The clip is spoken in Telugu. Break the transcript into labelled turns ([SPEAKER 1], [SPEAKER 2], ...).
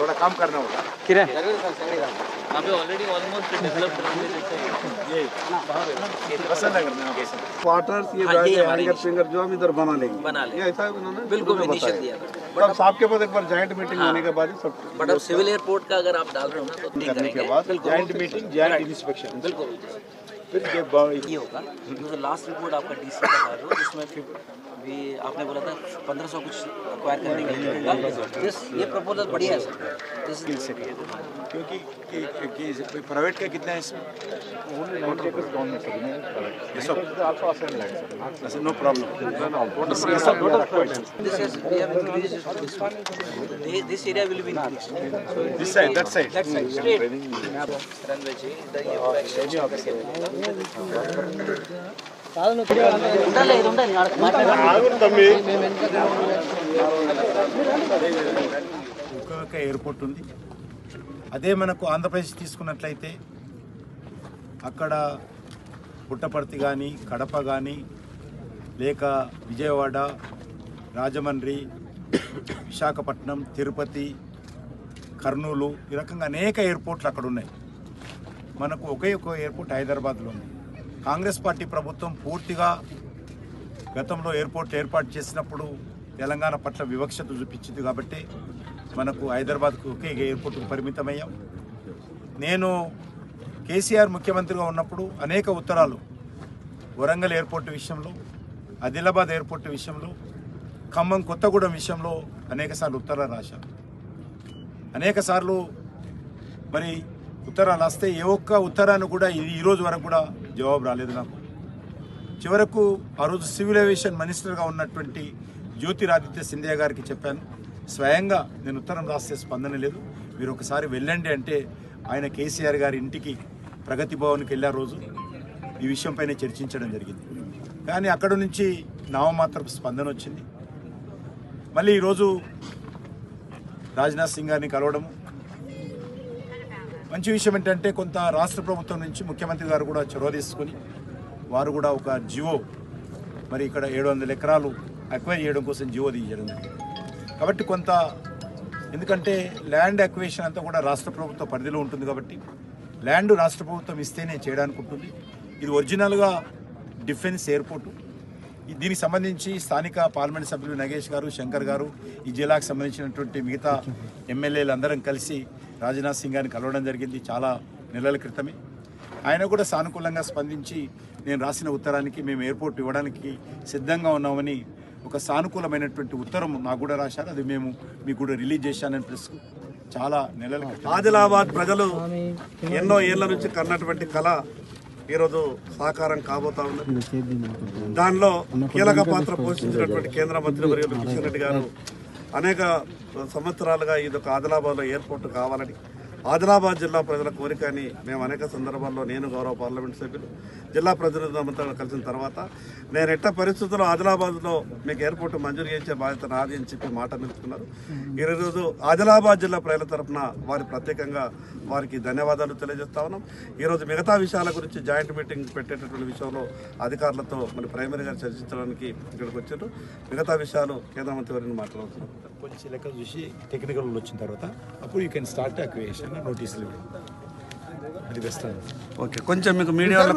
[SPEAKER 1] थोड़ा काम करना होगा।
[SPEAKER 2] किरण।
[SPEAKER 3] अभी ऑलरेडी ऑलमोस्ट डेवलप
[SPEAKER 1] ये
[SPEAKER 4] क्वार्टर्स ये हैंगर फिंगर जो हम इधर बना लेंगे।
[SPEAKER 3] बना लेंगे।
[SPEAKER 4] ऐसा उन्होंने
[SPEAKER 3] बिल्कुल इनिशियल दिया था।
[SPEAKER 4] बट अब साहब के पास एक बार जॉइंट मीटिंग होने के बाद सब
[SPEAKER 3] बट अब सिविल एयरपोर्ट का अगर आप डाल रहे हो ना तो करेंगे। बिल्कुल।
[SPEAKER 1] जॉइंट मीटिंग जॉइंट इंस्पेक्शन
[SPEAKER 3] बिल्कुल।
[SPEAKER 1] फिर ये ब-
[SPEAKER 3] ये होगा। जो लास्ट रिपोर्ट आपका डी सी का था जिसमें फिर भी आपने बोला था पंद्रह सौ कुछ अक्वायर करने के लिए। ये प्रपोजल बढ़िया है सर
[SPEAKER 1] क्योंकि कि- कि- कि प्राइवेट का कितना है इसमें no problem
[SPEAKER 3] this is we have increased it to this one. This, this area will be increased. So
[SPEAKER 1] this side that side
[SPEAKER 3] that side straight. Runway चाहिए, इधर ये पूरा extension करके ఉండాలి ఇది ఉండాలి ఆడ ఒక
[SPEAKER 5] ఒక్కొక్క ఎయిర్పోర్ట్ ఉంది. అదే మనకు ఆంధ్రప్రదేశ్ తీసుకున్నట్లయితే అక్కడ పుట్టపర్తి కానీ కడప కానీ లేక విజయవాడ రాజమండ్రి విశాఖపట్నం తిరుపతి కర్నూలు ఈ రకంగా అనేక ఎయిర్పోర్ట్లు అక్కడ ఉన్నాయి. మనకు ఒకే ఒక ఎయిర్పోర్ట్ హైదరాబాద్లో ఉంది. కాంగ్రెస్ పార్టీ ప్రభుత్వం పూర్తిగా గతంలో ఎయిర్పోర్ట్ ఏర్పాటు చేసినప్పుడు తెలంగాణ పట్ల వివక్షత చూపించింది కాబట్టి మనకు హైదరాబాద్కు ఒకే ఎయిర్పోర్ట్కు పరిమితమయ్యాం. నేను కేసీఆర్ ముఖ్యమంత్రిగా ఉన్నప్పుడు అనేక ఉత్తరాలు వరంగల్ ఎయిర్పోర్ట్ విషయంలో ఆదిలాబాద్ ఎయిర్పోర్ట్ విషయంలో ఖమ్మం కొత్తగూడెం విషయంలో అనేకసార్లు ఉత్తరాలు రాశాను. అనేకసార్లు మరి ఉత్తరాలు వస్తే ఏ ఒక్క ఉత్తరాన్ని కూడా ఈరోజు వరకు కూడా జవాబు రాలేదు నాకు. చివరకు ఆ రోజు సివిల్ ఏవియేషన్ మినిస్టర్గా ఉన్నటువంటి జ్యోతిరాదిత్య సింధియా గారికి చెప్పాను. స్వయంగా నేను ఉత్తరం రాస్తే స్పందన లేదు. మీరు ఒకసారి వెళ్ళండి అంటే ఆయన కేసీఆర్ గారి ఇంటికి ప్రగతి భవన్కి వెళ్ళే రోజు ఈ విషయంపైన చర్చించడం జరిగింది. కానీ అక్కడ నుంచి నామమాత్రపు స్పందన వచ్చింది. మళ్ళీ ఈరోజు రాజ్నాథ్ సింగ్ గారిని కలవడము మంచి విషయం ఏంటంటే కొంత రాష్ట్ర ప్రభుత్వం నుంచి ముఖ్యమంత్రి గారు కూడా చొరవ తీసుకొని వారు కూడా ఒక జివో మరి ఇక్కడ ఏడు వందల ఎకరాలు అక్వైర్ చేయడం కోసం జియో తీయడం. జరిగింది కాబట్టి కొంత ఎందుకంటే ల్యాండ్ అక్వేషన్ అంతా కూడా రాష్ట్ర ప్రభుత్వ పరిధిలో ఉంటుంది కాబట్టి ల్యాండ్ రాష్ట్ర ప్రభుత్వం ఇస్తేనే చేయడానికి ఉంటుంది. ఇది ఒరిజినల్గా డిఫెన్స్ ఎయిర్పోర్టు దీనికి సంబంధించి స్థానిక పార్లమెంట్ సభ్యులు నగేష్ గారు శంకర్ గారు ఈ జిల్లాకు సంబంధించినటువంటి మిగతా ఎమ్మెల్యేలు అందరం కలిసి రాజ్నాథ్ సింగ్ గారిని కలవడం జరిగింది చాలా నెలల క్రితమే. ఆయన కూడా సానుకూలంగా స్పందించి నేను రాసిన ఉత్తరానికి మేము ఎయిర్పోర్ట్ ఇవ్వడానికి సిద్ధంగా ఉన్నామని ఒక సానుకూలమైనటువంటి ఉత్తరం నాకు కూడా రాశారు. అది మేము మీకు కూడా రిలీజ్ చేశానని ప్రెస్ చాలా నెలల
[SPEAKER 4] ఆదిలాబాద్ ప్రజలు ఎన్నో ఏళ్ళ నుంచి కన్నటువంటి కళ ఈరోజు సాకారం కాబోతా ఉంది. దానిలో కీలక పాత్ర పోషించినటువంటి కేంద్ర మంత్రి వర్యులు కిషన్ రెడ్డి గారు అనేక సంవత్సరాలుగా ఇది ఒక ఆదిలాబాద్లో ఎయిర్పోర్ట్ కావాలని ఆదిలాబాద్ జిల్లా ప్రజల కోరికని మేము అనేక సందర్భాల్లో నేను గౌరవ పార్లమెంట్ సభ్యులు జిల్లా ప్రతినిధులతో కలిసిన తర్వాత నేను ఎట్ట పరిస్థితుల్లో ఆదిలాబాద్లో మీకు ఎయిర్పోర్ట్ మంజూరు చేసే బాధ్యత నాది అని చెప్పి మాట నిలుపుకున్నారు. ఈరోజు ఆదిలాబాద్ జిల్లా ప్రజల తరఫున వారి ప్రత్యేకంగా వారికి ధన్యవాదాలు తెలియజేస్తా ఉన్నాం. ఈరోజు మిగతా విషయాల గురించి జాయింట్ మీటింగ్ పెట్టేటటువంటి విషయంలో అధికారులతో మరి ప్రైమరీగా చర్చించడానికి ఇక్కడికి వచ్చారు మిగతా విషయాలు కేంద్ర మంత్రి వారిని మాట్లాడుతున్నాం.
[SPEAKER 5] కొంచెం లెక్క చూసి టెక్నికల్ వచ్చిన తర్వాత అప్పుడు యూ కెన్ స్టార్ట్ అక్వేషన్ నోటీసులు అది బెస్ట్
[SPEAKER 4] ఓకే కొంచెం మీకు మీడియాలో